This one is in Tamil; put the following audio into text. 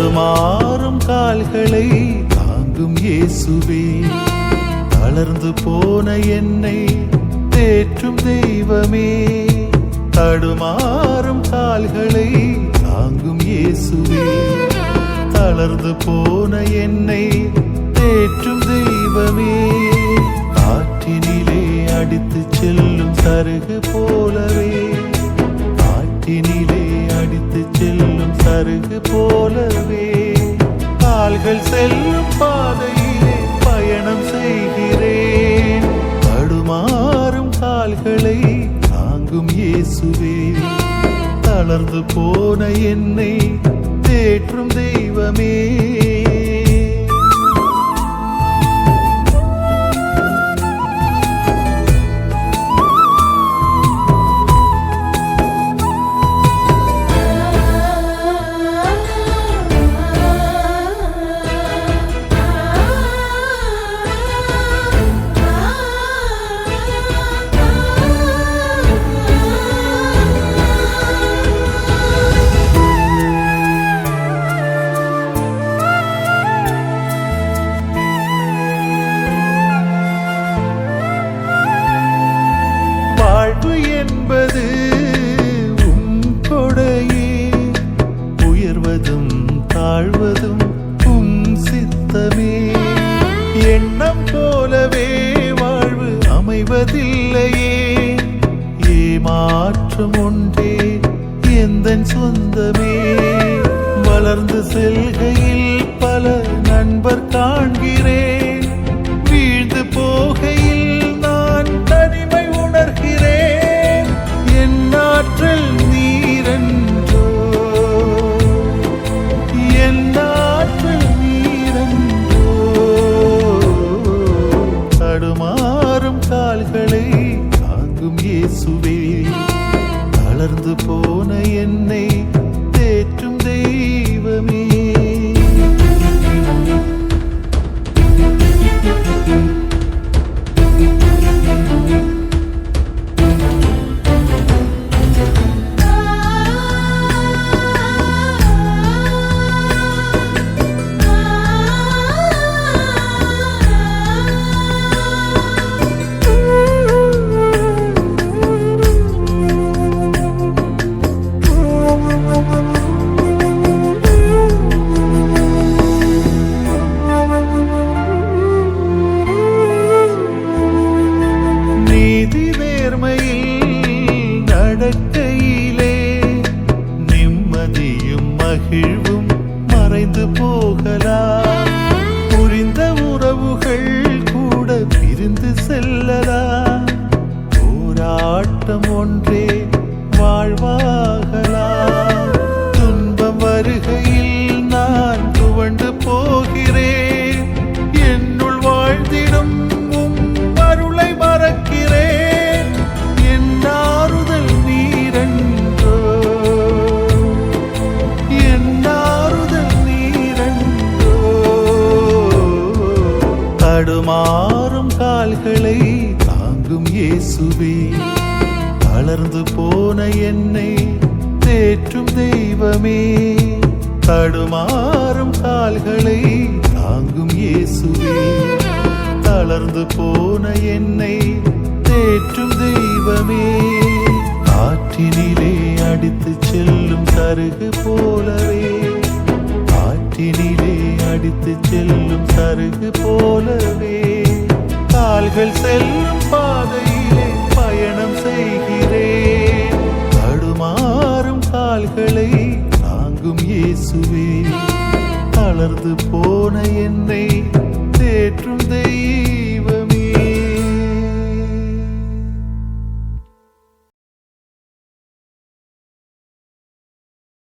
தடுமாறும் கால்களை தாங்கும் இயேசுவே. தளர்ந்து போன என்னை தேற்றும் தெய்வமே. தடுமாறும் கால்களை தாங்கும் இயேசுவே. தளர்ந்து போன என்னை தேற்றும் தெய்வம் செல்லும் போலவே. கால்கள் செல்லும் பாதையிலே பயணம் செய்கிறேன். தடுமாறும் கால்களை தாங்கும் இயேசுவே. தளர்ந்து போன என்னை தேற்றும் தெய்வமே. செல்கையில் பல நண்பர் காண்கிறேன். வீழ்ந்து போகையில் நான் தனிமை உணர்கிறேன். என் ஆற்றல் நீரன்றோ? என் ஆற்றல் நீரன்றோ? தடுமாறும் கால்களை நேர்மையில் தடுமாறும் கால்களை தாங்கும் இயேசுவே. தளர்ந்து போன என்னை தேற்றும் தெய்வமே. தடுமாறும் கால்களை தாங்கும் இயேசுவே. தளர்ந்து போன என்னை தேற்றும் தெய்வமே. காற்றினிலே அடித்து செல்லும் சருகு போலவே. இழுத்து செல்லும் சருகு போலவே. கால்கள் செல்லும் பாதையிலே பயணம் செய்கிறேன். தடுமாறும் கால்களை தாங்கும் இயேசுவே. தளர்ந்து போன என்னை தேற்றும் தெய்வம்